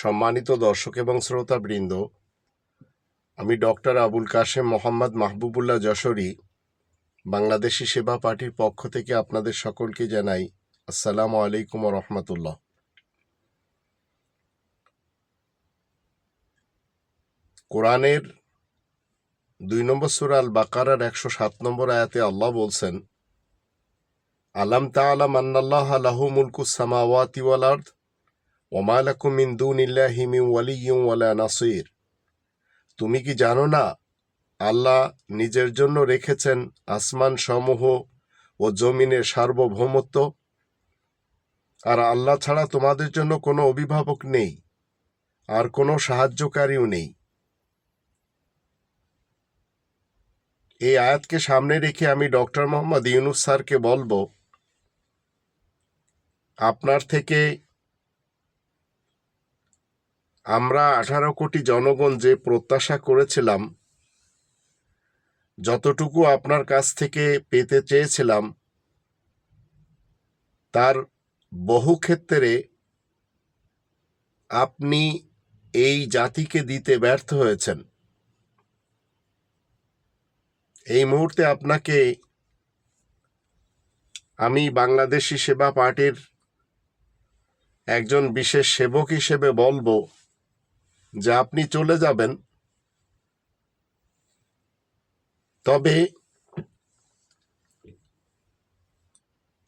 সম্মানিত দর্শক এবং শ্রোতাবৃন্দ, আমি ডক্টর আবুল কাশেম মোহাম্মদ মাহবুবুল্লাহ যশোরী, বাংলাদেশি সেবা পার্টির পক্ষ থেকে আপনাদের সকলকে জানাই আসসালামু আলাইকুম রহমতুল্লাহ। কোরআনের দুই নম্বর সুরাল বাকারার একশো সাত নম্বর আয়াতে আল্লাহ বলছেন, আলাম তাআলাম আন্নাল্লাহ লাহু মুলকুস সামাওয়াতি ওয়াল আরদ? ওমা লাকুম মিন দুনিল্লাহি মিন ওয়ালিয়্যিন ওয়ালা নাসির। তুমি কি জানো না, আল্লাহ নিজের জন্য রেখেছেন আসমান সমূহ ও জমিনের সার্বভৌমত্ব? আর আল্লাহ ছাড়া তোমাদের জন্য কোনো অভিভাবক নেই, আর কোনো সাহায্যকারীও নেই। এই আয়াতকে সামনে রেখে আমি ডক্টর মোহাম্মদ ইউনুস স্যারকে বলব, আপনার থেকে আমরা আঠারো কোটি জনগণ যে প্রত্যাশা করেছিলাম, যতটুকু আপনার কাছ থেকে পেতে চেয়েছিলাম, তার বহু ক্ষেত্রে আপনি এই জাতিকে দিতে ব্যর্থ হয়েছেন। এই মুহূর্তে আপনাকে আমি বাংলাদেশি সেবা পার্টির একজন বিশেষ সেবক হিসেবে বলব। যে আপনি চলে যাবেন, তবে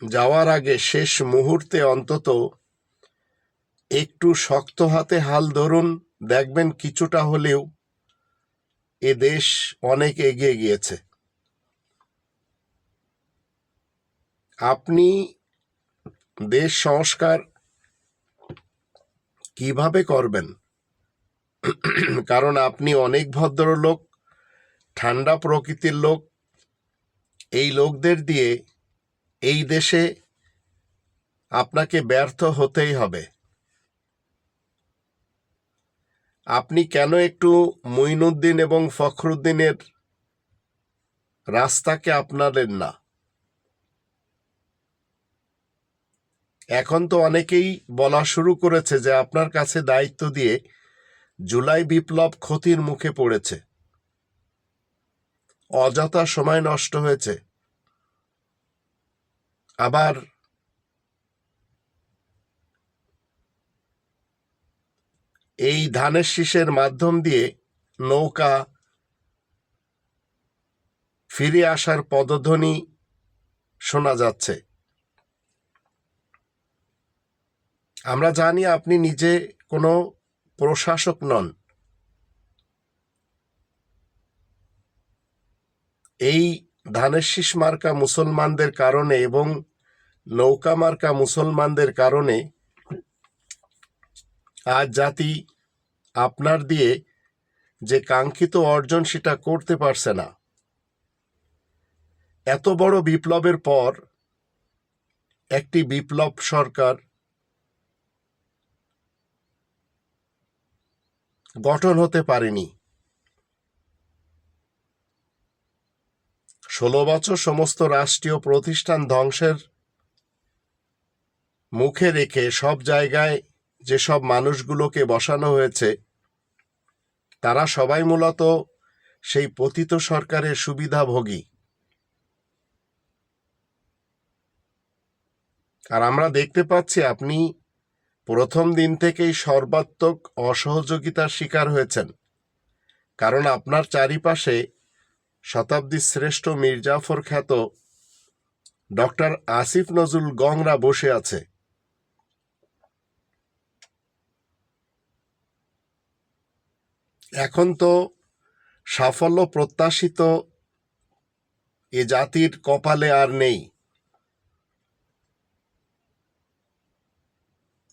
যাওয়ার আগে শেষ মুহূর্তে অন্তত একটু শক্ত হাতে হাল ধরুন, দেখবেন কিছুটা হলেও এ দেশ অনেক এগিয়ে গিয়েছে। আপনি দেশ সংস্কার কীভাবে করবেন? কারণ আপনি অনেক ভদ্রলোক, ঠান্ডা প্রকৃতির লোক। এই লোকদের দিয়ে এই দেশে আপনাকে ব্যর্থ হতেই হবে। আপনি কেন একটু মঈনুদ্দিন এবং ফখরুদ্দিনের রাস্তাকে আপনালেন না? এখন তো অনেকেই বলা শুরু করেছে যে আপনার কাছে দায়িত্ব দিয়ে জুলাই বিপ্লব ক্ষতির মুখে পড়েছে। অযথা সময় নষ্ট হয়েছে। আবার এই ধানের শীষের মাধ্যম দিয়ে নৌকা ফিরে আসার পদধ্বনি শোনা যাচ্ছে। আমরা জানি আপনি নিজে কোনো প্রশাসক নন। এই ধানের শীষ মার্কা মুসলমানদের কারণে এবং নৌকা মার্কা মুসলমানদের কারণে আজ জাতি আপনার দিয়ে যে কাঙ্ক্ষিত অর্জন সেটা করতে পারছে না। এত বড় বিপ্লবের পর একটি বিপ্লব সরকার গঠন হতে পারেনি। ষোলো বছর সমস্ত রাষ্ট্রীয় প্রতিষ্ঠান ধ্বংসের মুখে রেখে সব জায়গায় যেসব মানুষগুলোকে বসানো হয়েছে, তারা সবাই মূলত সেই পতিত সরকারের সুবিধাভোগী। আর আমরা দেখতে পাচ্ছি আপনি প্রথম দিন থেকেই সর্বাত্মক অসহযোগিতার শিকার হয়েছেন। কারণ আপনার চারিপাশে শতাব্দীর শ্রেষ্ঠ মির্জাফর খ্যাত ডক্টর আসিফ নজরুল গংরা বসে আছে। এখন তো সাফল্য প্রত্যাশিত এ জাতির কপালে আর নেই।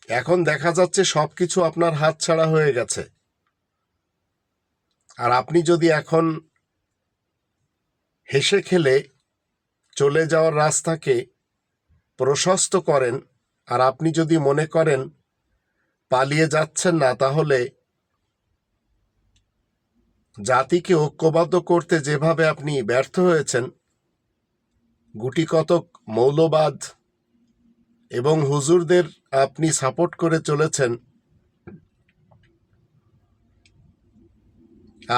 এখন দেখা যাচ্ছে সব কিছু আপনার হাতছাড়া হয়ে গেছে। আর আপনি যদি এখন হেসে খেলে চলে যাওয়ার রাস্তাকে প্রশস্ত করেন, আর আপনি যদি মনে করেন পালিয়ে যাচ্ছেন না, তাহলে জাতিকে ঐক্যবদ্ধ করতে যেভাবে আপনি ব্যর্থ হয়েছেন গুটি কতক মৌলবাদ এবং হুজুরদের আপনি সাপোর্ট করে চলেছেন।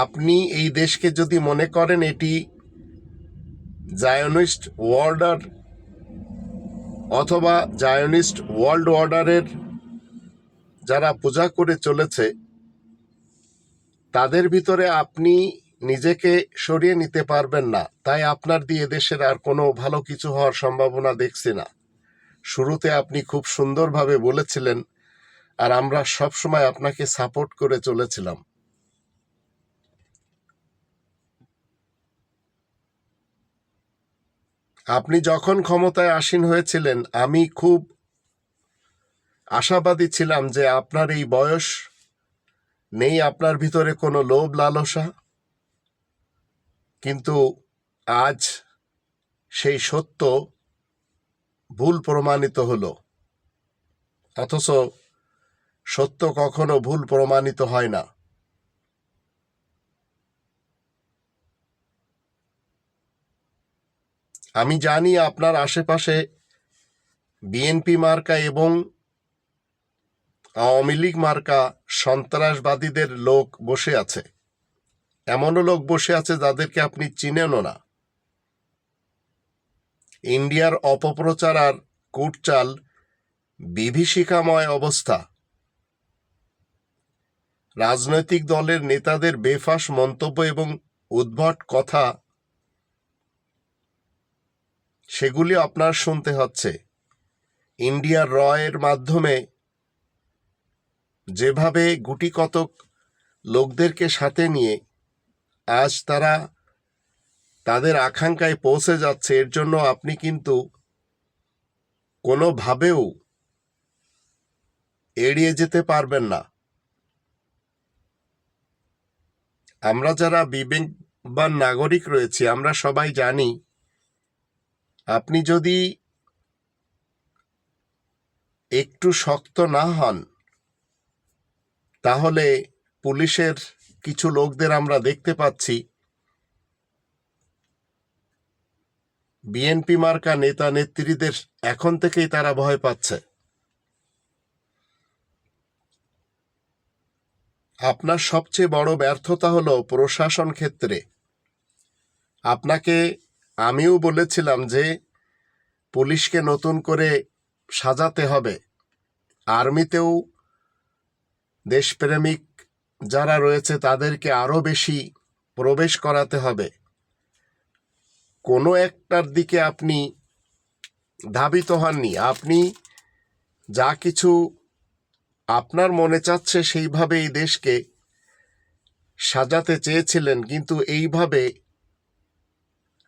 আপনি এই দেশকে যদি মনে করেন, এটি জায়নিস্ট ওয়ার্ডার অথবা জায়নিস্ট ওয়ার্ল্ড অর্ডারের যারা পূজা করে চলেছে, তাদের ভিতরে আপনি নিজেকে সরিয়ে নিতে পারবেন না। তাই আপনার দিয়ে দেশের আর কোনো ভালো কিছু হওয়ার সম্ভাবনা দেখছি না। শুরুতে আপনি খুব সুন্দরভাবে বলেছিলেন আর আমরা সবসময় আপনাকে সাপোর্ট করে চলেছিলাম। আপনি যখন ক্ষমতায় আসীন হয়েছিলেন, আমি খুব আশাবাদী ছিলাম যে আপনার এই বয়স নেই আপনার ভিতরে কোনো লোভ লালসা। কিন্তু আজ সেই সত্য ভুল প্রমাণিত হলো। অথচ সত্য কখনো ভুল প্রমাণিত হয় না। আমি জানি আপনার আশেপাশে বিএনপি মার্কা এবং আওয়ামী লীগ মার্কা সন্ত্রাসবাদীদের লোক বসে আছে। এমনও লোক বসে আছে যাদেরকে আপনি চিনেনও না। ইন্ডিয়ার অপপ্রচার আর কুটচাল বিভীষিকাময় অবস্থা। রাজনৈতিক দলের নেতাদের বেফাস মন্তব্য এবং উদ্ভট কথা, সেগুলি আপনার শুনতে হচ্ছে। ইন্ডিয়ার রয়ের মাধ্যমে যেভাবে গুটি কতক লোকদেরকে সাথে নিয়ে আজ তারা তাদের আকাঙ্ক্ষায় পৌঁছে যাচ্ছে, এর জন্য আপনি কিন্তু কোনোভাবেও এড়িয়ে যেতে পারবেন না। আমরা যারা বিবেকবান নাগরিক রয়েছি, আমরা সবাই জানি আপনি যদি একটু শক্ত না হন, তাহলে পুলিশের কিছু লোকদের আমরা দেখতে পাচ্ছি। বিএনপি মার্কা নেতা নেত্রীদের এখন থেকেই তারা ভয় পাচ্ছে। আপনার সবচেয়ে বড় ব্যর্থতা হলো প্রশাসন ক্ষেত্রে। আপনাকে আমিও বলেছিলাম যে পুলিশকে নতুন করে সাজাতে হবে। আর্মিতেও দেশপ্রেমিক যারা রয়েছে তাদেরকে আরও বেশি প্রবেশ করাতে হবে। কোনো একটার দিকে আপনি ধাবিত হননি। আপনি যা কিছু আপনার মনে চাচ্ছে সেইভাবে এই দেশকে সাজাতে চেয়েছিলেন, কিন্তু এইভাবে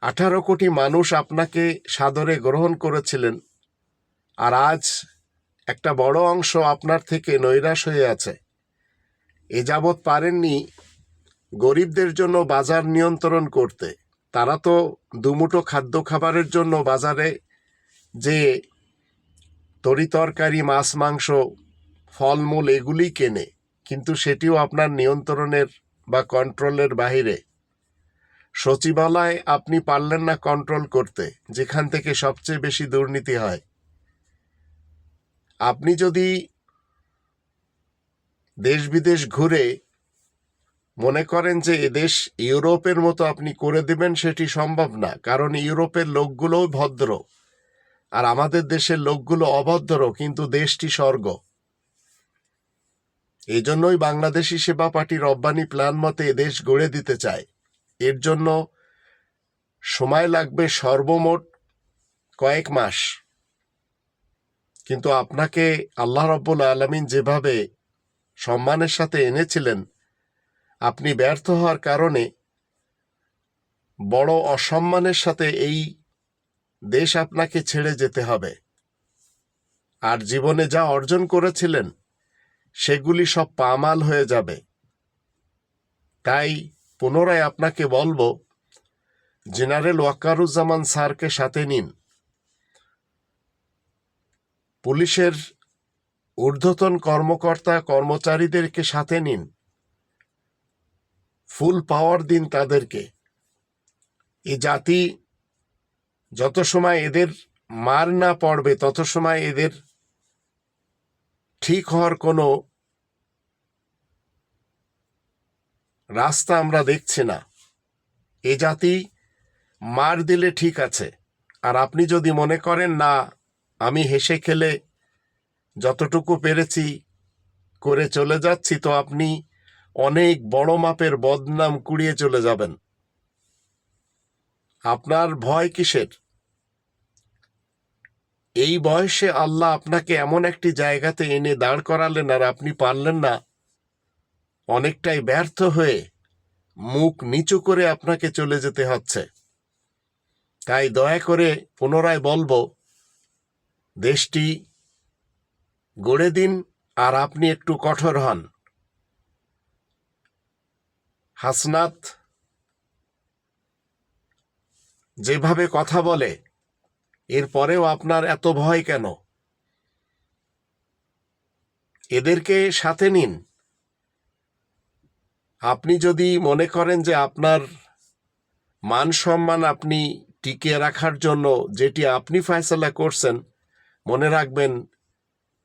আঠারো কোটি মানুষ আপনাকে সাদরে গ্রহণ করেছিলেন আর আজ একটা বড় অংশ আপনার থেকে নৈরাশ হয়ে আছে। এ যাবৎ পারেননি গরিবদের জন্য বাজার নিয়ন্ত্রণ করতে। তারা তো দুমুঠো খাদ্য খাবারের জন্য বাজারে যে তরিতরকারি, মাছ, মাংস, ফলমূল এগুলি কেনে, কিন্তু সেটিও আপনার নিয়ন্ত্রণের বা কন্ট্রোলের বাহিরে। সচিবালয় আপনি পারলেন না কন্ট্রোল করতে, যেখান থেকে সবচেয়ে বেশি দুর্নীতি হয়। আপনি যদি দেশ বিদেশ ঘুরে মনে করেন যে এদেশ ইউরোপের মতো আপনি করে দেবেন সেটি সম্ভব না, কারণ ইউরোপের লোকগুলোও ভদ্র। আর আমাদের দেশের লোকগুলো অভদ্র, কিন্তু দেশটি স্বর্গ। এই জন্যই বাংলাদেশি সেবা পার্টি রব্বানি প্ল্যান মতে এদেশ গড়ে দিতে চায়। এর জন্য সময় লাগবে সর্বমোট কয়েক মাস। কিন্তু আপনাকে আল্লাহ রব্বুল আলমিন যেভাবে সম্মানের সাথে এনেছিলেন আপনি ব্যর্থ হওয়ার কারণে বড় অসম্মানের সাথে এই দেশ আপনাকে ছেড়ে যেতে হবে। আর জীবনে যা অর্জন করেছিলেন, সেগুলি সব পামাল হয়ে যাবে। তাই পুনরায় আপনাকে বলব, জেনারেল ওয়াকারুজ্জামান স্যারকে সাথে নিন। পুলিশের ঊর্ধ্বতন কর্মকর্তা কর্মচারীদেরকে সাথে নিন। ফুল পাওয়ার দিন তাদেরকে। এই জাতি যত সময় এদের মার না পড়বে, তত সময় এদের ঠিক হওয়ার কোনো রাস্তা আমরা দেখছি না। এ জাতি মার দিলে ঠিক আছে। আর আপনি যদি মনে করেন, না, আমি হেসে খেলে যতটুকু পেরেছি, করে চলে যাচ্ছি, তো আপনি অনেক বড় মাপের বদনাম কুড়িয়ে চলে যাবেন। আপনার ভয় কিসের? এই বয়সে আল্লাহ আপনাকে এমন একটি জায়গাতে এনে দাঁড় করালেন আর আপনি পারলেন না। অনেকটাই ব্যর্থ হয়ে মুখ নিচু করে আপনাকে চলে যেতে হচ্ছে। তাই দয়া করে পুনরায় বলব, দেশটি গড়ে দিন আর আপনি একটু কঠোর হন। হাসনাত যেভাবে কথা বলে এরপরেও আপনার এত ভয় কেন? এদেরকে সাথে নিন। আপনি যদি মনে করেন যে আপনার মান সম্মান আপনি টিকিয়ে রাখার জন্য যেটি আপনি ফয়সলা করছেন, মনে রাখবেন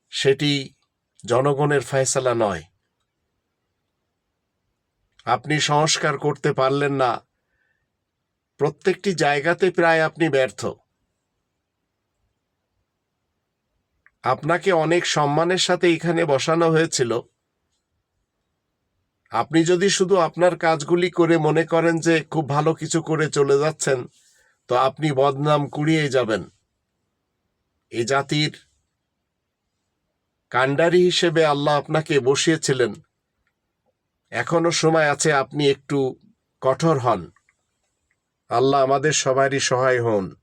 সেটি জনগণের ফয়সলা নয়। আপনি সংস্কার করতে পারলেন না। প্রত্যেকটি জায়গাতে প্রায় আপনি ব্যর্থ। আপনাকে অনেক সম্মানের সাথে এখানে বসানো হয়েছিল। আপনি যদি শুধু আপনার কাজগুলি করে মনে করেন যে খুব ভালো কিছু করে চলে যাচ্ছেন, তো আপনি বদনাম কুড়িয়ে যাবেন। এই জাতির কাণ্ডারি হিসেবে আল্লাহ আপনাকে বসিয়েছিলেন। এখনও সময় আছে আপনি একটু কঠোর হন। আল্লাহ আমাদের সবারই সহায় হন।